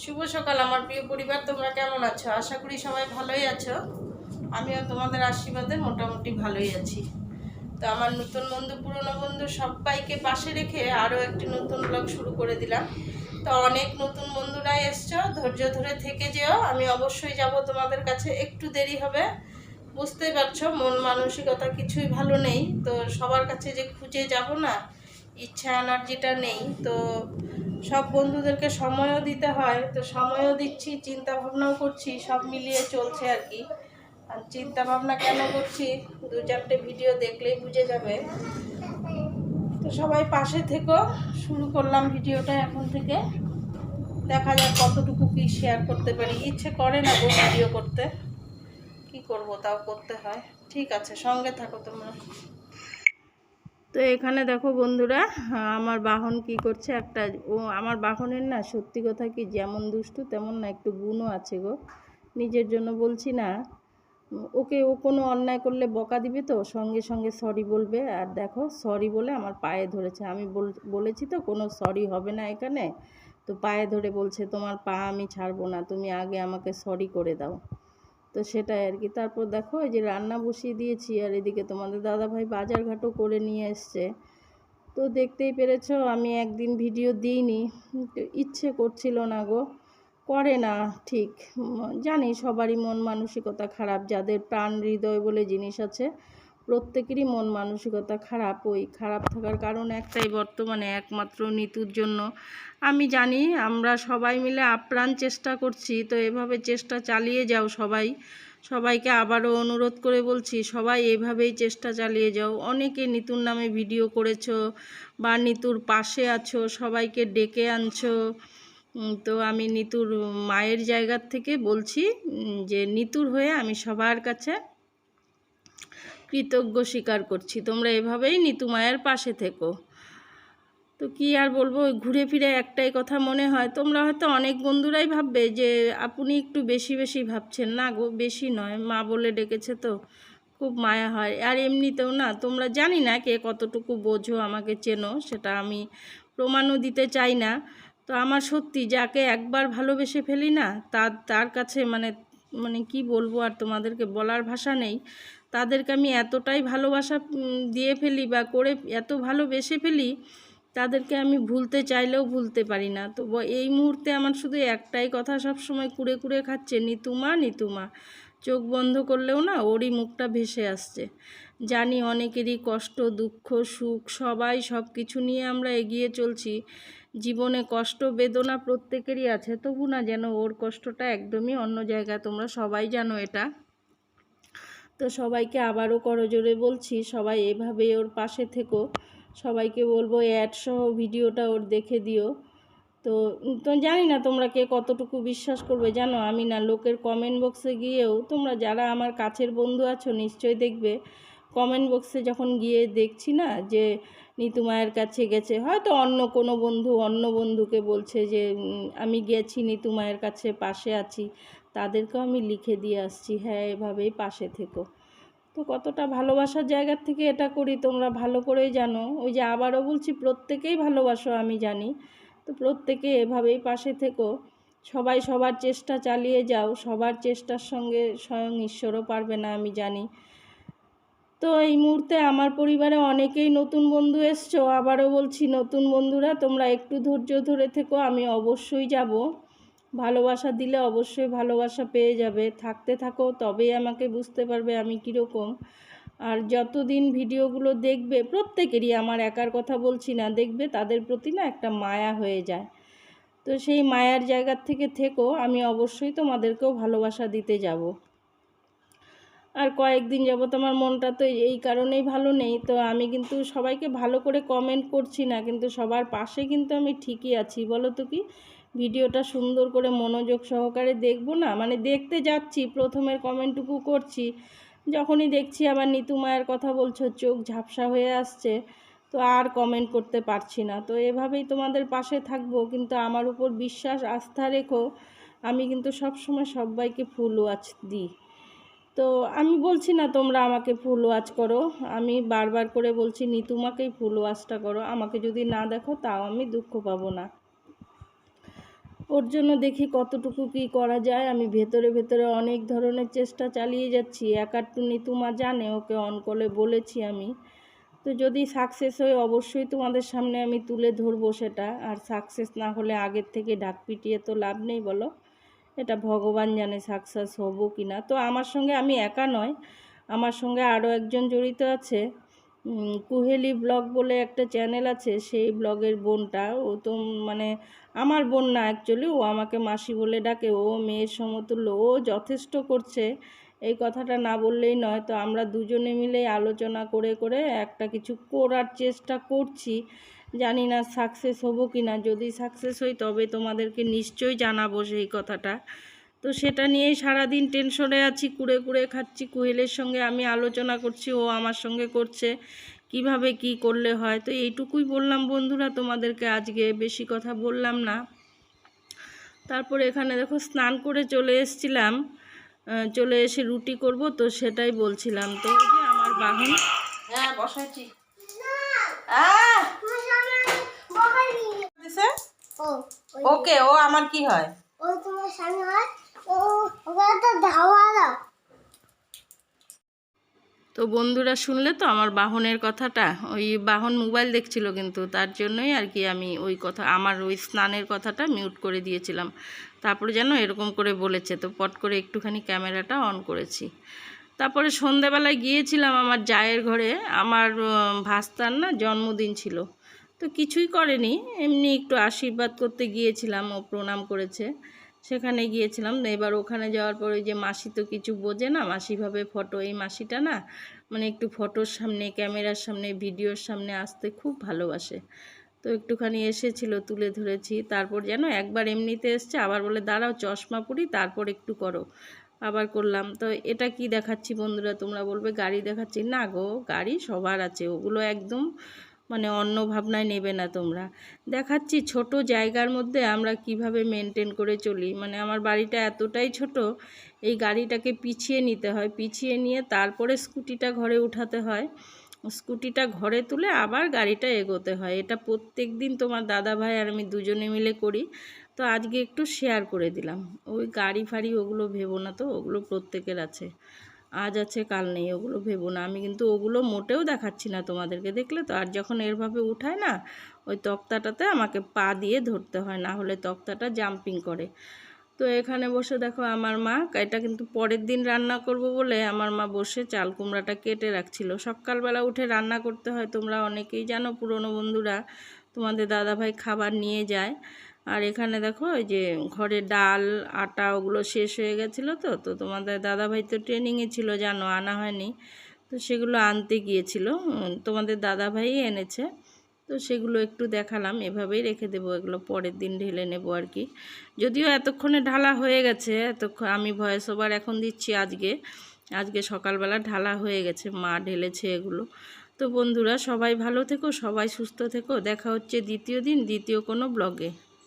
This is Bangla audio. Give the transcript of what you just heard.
শুভ সকাল, আমার প্রিয় পরিবার, তোমরা কেমন আছো? আশা করি সবাই ভালোই আছো। আমিও তোমাদের আশীর্বাদে মোটামুটি ভালোই আছি। তো আমার নতুন বন্ধু, পুরনো বন্ধু সবাইকে পাশে রেখে আরও একটি নতুন ব্লগ শুরু করে দিলাম। তো অনেক নতুন বন্ধুরাই এসছো, ধৈর্য ধরে থেকে যেও। আমি অবশ্যই যাব তোমাদের কাছে, একটু দেরি হবে। বুঝতেই পারছ, মন মানসিকতা কিছুই ভালো নেই। তো সবার কাছে যে খুঁজে যাব না, ইচ্ছা এনার্জিটা নেই। তো সব বন্ধুদেরকে সময়ও দিতে হয়, তো সময়ও দিচ্ছি চিন্তা ভাবনাও করছি, সব মিলিয়ে চলছে আর কি। আর চিন্তা ভাবনা কেন করছি? দু চারটে ভিডিও দেখলেই বুঝে যাবে। তো সবাই পাশে থেকো, শুরু করলাম ভিডিওটা এখন থেকে। দেখা যাক কতটুকু কি শেয়ার করতে পারি। ইচ্ছে করে না গো ভিডিও করতে। কি করব, তাও করতে হয়। ঠিক আছে, সঙ্গে থাকো তোমরা। তো এখানে দেখো বন্ধুরা আমার বাহন কি করছে? একটা, ও আমার বাহনের না সত্যি কথা কি যেমন দুষ্টু, তেমন না একটু গুণও আছে গো। নিজের জন্য বলছি না। ওকে, ও কোনো অন্যায় করলে বকা দিবে তো? সঙ্গে সঙ্গে সরি বলবে। আর দেখো সরি বলে আমার পায়ে ধরেছে। আমি বল- বলেছি তো কোনো সরি হবে না এখানে। তো পায়ে ধরে বলছে, তোমার পা আমি ছাড়বো না। তুমি আগে আমাকে সরি করে দাও। তো সেটাই আর কি তারপর দেখো এই যে রান্না বসিয়ে দিয়েছি আর এদিকে তোমাদের দাদাভাই বাজারঘাটও করে নিয়ে এসছে। তো দেখতেই পেরেছ আমি একদিন ভিডিও দিইনি। ইচ্ছে করছিল না গো, করে না ঠিক। জানি সবারই মন মানসিকতা খারাপ, যাদের প্রাণ হৃদয় বলে জিনিস আছে প্রত্যেকেরই মন মানসিকতা খারাপ, ওই খারাপ থাকার কারণ একটাই বর্তমানে একমাত্র নিতুর জন্য। আমি জানি আমরা সবাই মিলে আপ্রাণ চেষ্টা করছি, তো এভাবে চেষ্টা চালিয়ে যাও সবাই। সবাইকে আবারও অনুরোধ করে বলছি, সবাই এভাবেই চেষ্টা চালিয়ে যাও। অনেকে নিতুর নামে ভিডিও করেছ বা নিতুর পাশে আছো, সবাইকে ডেকে আনছো। তো আমি নিতুর মায়ের জায়গার থেকে বলছি যে নিতুর হয়ে আমি সবার কাছে কৃতজ্ঞ স্বীকার করছি। তোমরা এভাবেই নিতু মায়ের পাশে থেকো। তো কি আর বলব ঘুরে ফিরে একটাই কথা মনে হয়, তোমরা হয়তো অনেক বন্ধুরাই ভাববে যে, আপনি একটু বেশি বেশি ভাবছেন। না গো, বেশি নয়, মা বলে ডেকেছে তো, খুব মায়া হয়। আর এমনিতেও না, তোমরা জানি না কে কতটুকু বোঝো, আমাকে চেনো, সেটা আমি প্রমাণও দিতে চাই না। তো আমার সত্যি, যাকে একবার ভালোবেসে ফেলি না, তার তার কাছে মানে মানে কি বলব, আর তোমাদেরকে বলার ভাষা নেই। তাদেরকে আমি এতটাই ভালোবাসা দিয়ে ফেলি বা করে এত ভালোবেসে ফেলি, তাদেরকে আমি ভুলতে চাইলেও ভুলতে পারি না। তো এই মুহূর্তে আমার শুধু একটাই কথা সব সময় কুড়ে কুড়ে খাচ্ছে, নিতুমা নিতুমা। চোখ বন্ধ করলেও না ওরই মুখটা ভেসে আসছে। জানি অনেকেরই কষ্ট, দুঃখ, সুখ, সবাই সব কিছু নিয়ে আমরা এগিয়ে চলছি। জীবনে কষ্ট, বেদনা প্রত্যেকেরই আছে, তবু না যেন ওর কষ্টটা একদমই অন্য জায়গায়। তোমরা সবাই জানো এটা। তো সবাইকে আবারও করজোরে বলছি, সবাই এভাবে ওর পাশে থেকো। সবাইকে বলব অ্যাড সহ ভিডিওটা ওর দেখে দিও। তো তো জানি না তোমরা কে কতটুকু বিশ্বাস করবে, জানো? আমি না লোকের কমেন্ট বক্সে গিয়েও, তোমরা যারা আমার কাছের বন্ধু আছো নিশ্চয়ই দেখবে। কমেন্ট বক্সে যখন গিয়ে দেখছি না যে নিতু মায়ের কাছে গেছে, হয়তো অন্য কোনো বন্ধু, অন্য বন্ধুকে বলছে যে আমি গেছি নিতু মায়ের কাছে, পাশে আছি। তাদেরকেও আমি লিখে দিয়ে আসছি হ্যাঁ এভাবেই পাশে থেকো। তো কতটা ভালোবাসার জায়গার থেকে এটা করি তোমরা ভালো করেই জানো। ওই যে আবারও বলছি, প্রত্যেকেই ভালোবাসো আমি জানি। তো প্রত্যেকে এভাবেই পাশে থেকো। সবাই সবার চেষ্টা চালিয়ে যাও, সবার চেষ্টার সঙ্গে স্বয়ং ঈশ্বরও পারবে না, আমি জানি। তো এই মুহূর্তে আমার পরিবারে অনেকেই নতুন বন্ধু এসছো, আবারও বলছি নতুন বন্ধুরা, তোমরা একটু ধৈর্য ধরে থেকো, আমি অবশ্যই যাব। ভালোবাসা দিলে অবশ্যই ভালোবাসা পেয়ে যাবে। থাকতে থাকো, তবেই আমাকে বুঝতে পারবে আমি কীরকম। আর যতদিন ভিডিওগুলো দেখবে, প্রত্যেকেরই আমার একার কথা বলছি না, দেখবে তাদের প্রতি না একটা মায়া হয়ে যায়। তো সেই মায়ার জায়গার থেকে থেকো, আমি অবশ্যই তোমাদেরকেও ভালোবাসা দিতে যাব। আর কয়েকদিন যাবত আমার মনটা তো এই কারণেই ভালো নেই, তো আমি কিন্তু সবাইকে ভালো করে কমেন্ট করছি না, কিন্তু সবার পাশে কিন্তু আমি ঠিকই আছি। বলো তো কি? ভিডিওটা সুন্দর করে মনোযোগ সহকারে দেখব না? মানে দেখতে যাচ্ছি, প্রথমের কমেন্টটুকু করছি। যখনই দেখছি আবার নিতু মায়ের কথা বলছো, চোখ ঝাপসা হয়ে আসছে, তো আর কমেন্ট করতে পারছি না। তো এভাবেই তোমাদের পাশে থাকব, কিন্তু আমার উপর বিশ্বাস, আস্থা রেখো, আমি কিন্তু সবসময় সবাইকে ফুল ওয়াচ দিই। তো আমি বলছি না তোমরা আমাকে ফুল ওয়াচ করো, আমি বারবার করে বলছি নিতুমাকেই ফুল ওয়াচটা করো, আমাকে যদি না দেখো তাও আমি দুঃখ পাবো না। ওর জন্য দেখি কতটুকু কি করা যায়। আমি ভেতরে ভেতরে অনেক ধরনের চেষ্টা চালিয়ে যাচ্ছি। একাট্টু নিতুমা জানে, ওকে অন করে বলেছি আমি। তো যদি সাকসেস হয়, অবশ্যই তোমাদের সামনে আমি তুলে ধরবো সেটা। আর সাকসেস না হলে আগের থেকে ডাক পিটিয়ে তো লাভ নেই, বলো? এটা ভগবান জানে সাকসেস হব কি না তো আমার সঙ্গে আমি একা নয়, আমার সঙ্গে আরও একজন জড়িত আছে। কুহেলি ব্লগ বলে একটা চ্যানেল আছে, সেই ব্লগের বোনটা। ও তো মানে আমার বোন না অ্যাকচুয়ালি ও আমাকে মাসি বলে ডাকে, ও মেয়ের সমতুল্য, ও যথেষ্ট করছে। এই কথাটা না বললেই নয়, তো আমরা দুজনে মিলে আলোচনা করে করে একটা কিছু করার চেষ্টা করছি। জানি না সাকসেস হব কি না যদি সাকসেস হই তবে তোমাদেরকে নিশ্চয়ই জানাব সেই কথাটা। তো সেটা নিয়েই সারাদিন টেনশনে আছি কুড়ে কুড়ে খাচ্ছি। কুহেলের সঙ্গে আমি আলোচনা করছি ও আমার সঙ্গে করছে কীভাবে কি করলে হয়? তো এইটুকুই বললাম বন্ধুরা তোমাদেরকে আজকে বেশি কথা বললাম না। তারপরে এখানে দেখো স্নান করে চলে এসেছিলাম চলে এসে রুটি করব তো সেটাই বলছিলাম। তো যে আমার বাহন। হ্যাঁ! দিছে? ওকে ও আমার কি হয়? ও তোমার সামনে হয়? তো বন্ধুরা শুনলে তো আমার বাহনের কথাটা? ওই বাহন মোবাইল দেখছিল কিন্তু, তার জন্যই আর কি আমি ওই কথা, আমার ওই স্নানের কথাটা মিউট করে দিয়েছিলাম। তারপরে যেন এরকম করে বলেছে, তো পট করে একটুখানি ক্যামেরাটা অন করেছি। তারপরে সন্ধেবেলায় গিয়েছিলাম আমার জায়ের ঘরে, আমার ভাস্তার না জন্মদিন ছিল। তো কিছুই করেনি, এমনি একটু আশীর্বাদ করতে গিয়েছিলাম, ও প্রণাম করেছে। সেখানে গিয়েছিলাম। এবার ওখানে যাওয়ার পরে যে মাসি তো কিছু বোঝে না মাসিভাবে ফটো এই মাসিটা না মানে একটু ফটোর সামনে, ক্যামেরার সামনে ভিডিওর সামনে আসতে খুব ভালোবাসে। তো একটুখানি এসেছিল, তুলে ধরেছি। তারপর যেন একবার এমনিতে এসছে, আবার বলে, দাঁড়াও, চশমা পরি, তারপর একটু করো। আবার করলাম। তো এটা কি দেখাচ্ছি বন্ধুরা, তোমরা বলবে, গাড়ি দেখাচ্ছি। না গো, গাড়ি সবার আছে, ওগুলো একদম মানে অন্য ভাবনায় নেবে না তোমরা। দেখাচ্ছি ছোট জায়গার মধ্যে আমরা কীভাবে মেনটেন করে চলি। মানে আমার বাড়িটা এতটাই ছোট, এই গাড়িটাকে পিছিয়ে নিতে হয়। পিছিয়ে নিয়ে তারপরে স্কুটিটা ঘরে উঠাতে হয়। স্কুটিটা ঘরে তুলে আবার গাড়িটা এগোতে হয়। এটা প্রত্যেক দিন তোমার দাদা ভাই আর আমি দুজনে মিলে করি। তো আজকে একটু শেয়ার করে দিলাম। ওই গাড়ি ফাড়ি ওগুলো ভেবো না তো, ওগুলো প্রত্যেকের আছে। আজ আছে, কাল নেই, ওগুলো ভেবো না। আমি কিন্তু ওগুলো মোটেও দেখাচ্ছি না তোমাদেরকে, দেখলে তো? আর যখন এরভাবে উঠায় না, ওই তক্তাটাতে আমাকে পা দিয়ে ধরতে হয়, না হলে তক্তাটা জাম্পিং করে। তো এখানে বসে দেখো আমার মা, এটা কিন্তু পরের দিন রান্না করব বলে আমার মা বসে চাল কুমড়াটা কেটে রাখছিল। সকালবেলা উঠে রান্না করতে হয়, তোমরা অনেকেই জানো, পুরনো বন্ধুরা তোমাদের দাদাভাই খাবার নিয়ে যায়। আর এখানে দেখো ওই যে ঘরে ডাল, আটা ওগুলো শেষ হয়ে গেছিল তো তো তোমাদের দাদাভাই তো ট্রেনিংয়ে ছিল জানো, আনা হয়নি। তো সেগুলো আনতে গিয়েছিল তোমাদের দাদাভাই এনেছে। তো সেগুলো একটু দেখালাম, এভাবেই রেখে দেবো, এগুলো পরের দিন ঢেলে নেব আর কি। যদিও এতক্ষণে ঢালা হয়ে গেছে, এতক্ষণ আমি ভয়েস ওভার এখন দিচ্ছি আজকে। আজকে সকালবেলা ঢালা হয়ে গেছে, মা ঢেলেছে এগুলো। তো বন্ধুরা, সবাই ভালো থেকো, সবাই সুস্থ থেকো। দেখা হচ্ছে দ্বিতীয় দিন, দ্বিতীয় কোনো ব্লগে